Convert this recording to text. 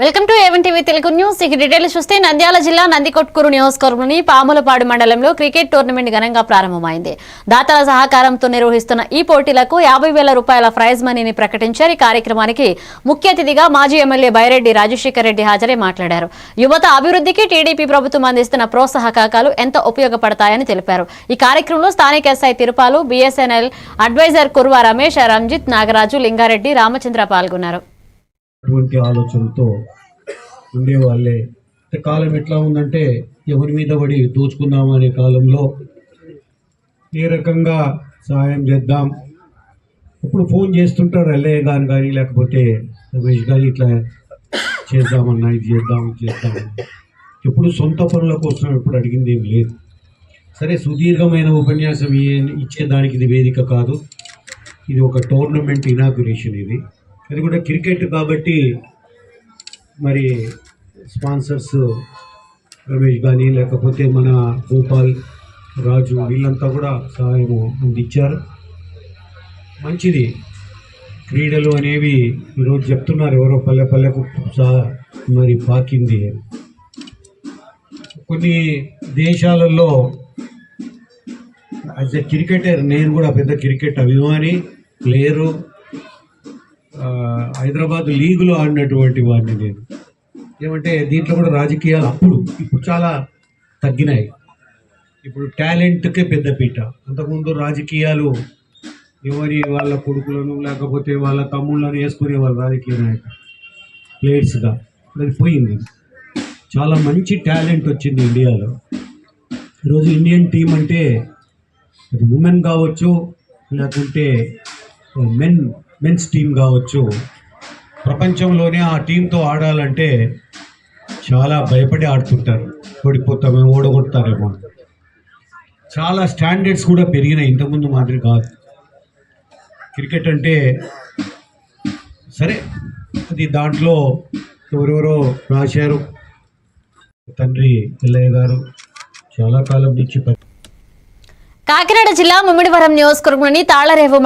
Welcome to A one TV Telugu news ఇక detail చూస్తే నంద్యాల జిల్లా నందికొట్కూరు నియోజకవర్గంలోని పాములపాడు మండలంలో క్రికెట్ టోర్నమెంట్ ఘనంగా ప్రారంభమైంది. దాతల సహకారంతో నిర్వహిస్తున్న ఈ పోటీలకు యాభై వేల రూపాయల ప్రైజ్ మనీని ప్రకటించారు. ఈ కార్యక్రమానికి ముఖ్య అతిథిగా మాజీ ఎమ్మెల్యే బైరెడ్డి రాజశేఖర్ రెడ్డి హాజరై మాట్లాడారు. యువత అభివృద్ధికి టీడీపీ ప్రభుత్వం అందిస్తున్న ప్రోత్సాహకాలు ఎంత ఉపయోగపడతాయని తెలిపారు. ఈ కార్యక్రమంలో స్థానిక SI Tirupalu BSNL adviser Kurva Ramesh Ranjith Nagaraju Lingareddy Ramachandra పాల్గొన్నారు. అటువంటి ఆలోచనతో ఉండేవాళ్ళే కాలం ఎట్లా ఉందంటే ఎవరి మీద పడి దోచుకుందాం అనే కాలంలో ఏ రకంగా సహాయం చేద్దాం. ఇప్పుడు ఫోన్ చేస్తుంటారు? ఎల్లయ్య గారు కానీ లేకపోతే రమేష్ గారు ఇట్లా చేద్దామన్నా ఇది చేద్దాం ఇది చేద్దాం. ఎప్పుడు సొంత పనుల కోసం ఎప్పుడు అడిగింది ఏం లేదు. సరే సుదీర్ఘమైన ఉపన్యాసం ఇచ్చేదానికి ఇది వేదిక కాదు. ఇది ఒక టోర్నమెంట్ ఇనాగ్రేషన్ ఇది. అది కూడా క్రికెట్ కాబట్టి మరి స్పాన్సర్స్ రమేష్ కానీ లేకపోతే మన గోపాల్ రాజు వీళ్ళంతా కూడా సహాయం అందించారు. మంచిది. క్రీడలు అనేవి ఈరోజు చెప్తున్నారు. ఎవరో పల్లె పల్లెకు సహా మరి పాకింది. కొన్ని దేశాలలో యాజ్ ఎ క్రికెటర్ నేను కూడా పెద్ద క్రికెట్ అభిమాని ప్లేయరు హైదరాబాద్ లీగులో ఆడినటువంటి వాడిని నేను. ఏమంటే దీంట్లో కూడా రాజకీయాలు అప్పుడు ఇప్పుడు చాలా తగ్గినాయి. ఇప్పుడు టాలెంట్కే పెద్దపీట అంతకుముందు రాజకీయాలు ఎవరి వాళ్ళ కొడుకులను లేకపోతే వాళ్ళ తమ్ముళ్ళను వేసుకునేవాళ్ళు రాజకీయ నాయకులు ప్లేయర్స్గా. అది పోయింది. చాలా మంచి టాలెంట్ వచ్చింది ఇండియాలో. ఈరోజు ఇండియన్ టీం అంటే అది ఉమెన్ కావచ్చు లేకుంటే మెన్ మెన్స్ టీం కావచ్చు. ప్రపంచంలోనే ఆ టీంతో ఆడాలంటే చాలా భయపడి ఆడుతుంటారు. ఓడిపోతామేమో ఓడగొడతారేమో. చాలా స్టాండర్డ్స్ కూడా పెరిగినాయి. ఇంతకుముందు మాదిరి కాదు. క్రికెట్ అంటే సరే అది దాంట్లో ఎవరెవరో రాశారు. తండ్రి ఎల్లయ్య గారు చాలా కాలం నుంచి కాకినాడ జిల్లా ముమ్మిడివరం నియోజకవర్గంలోని తాళరేవు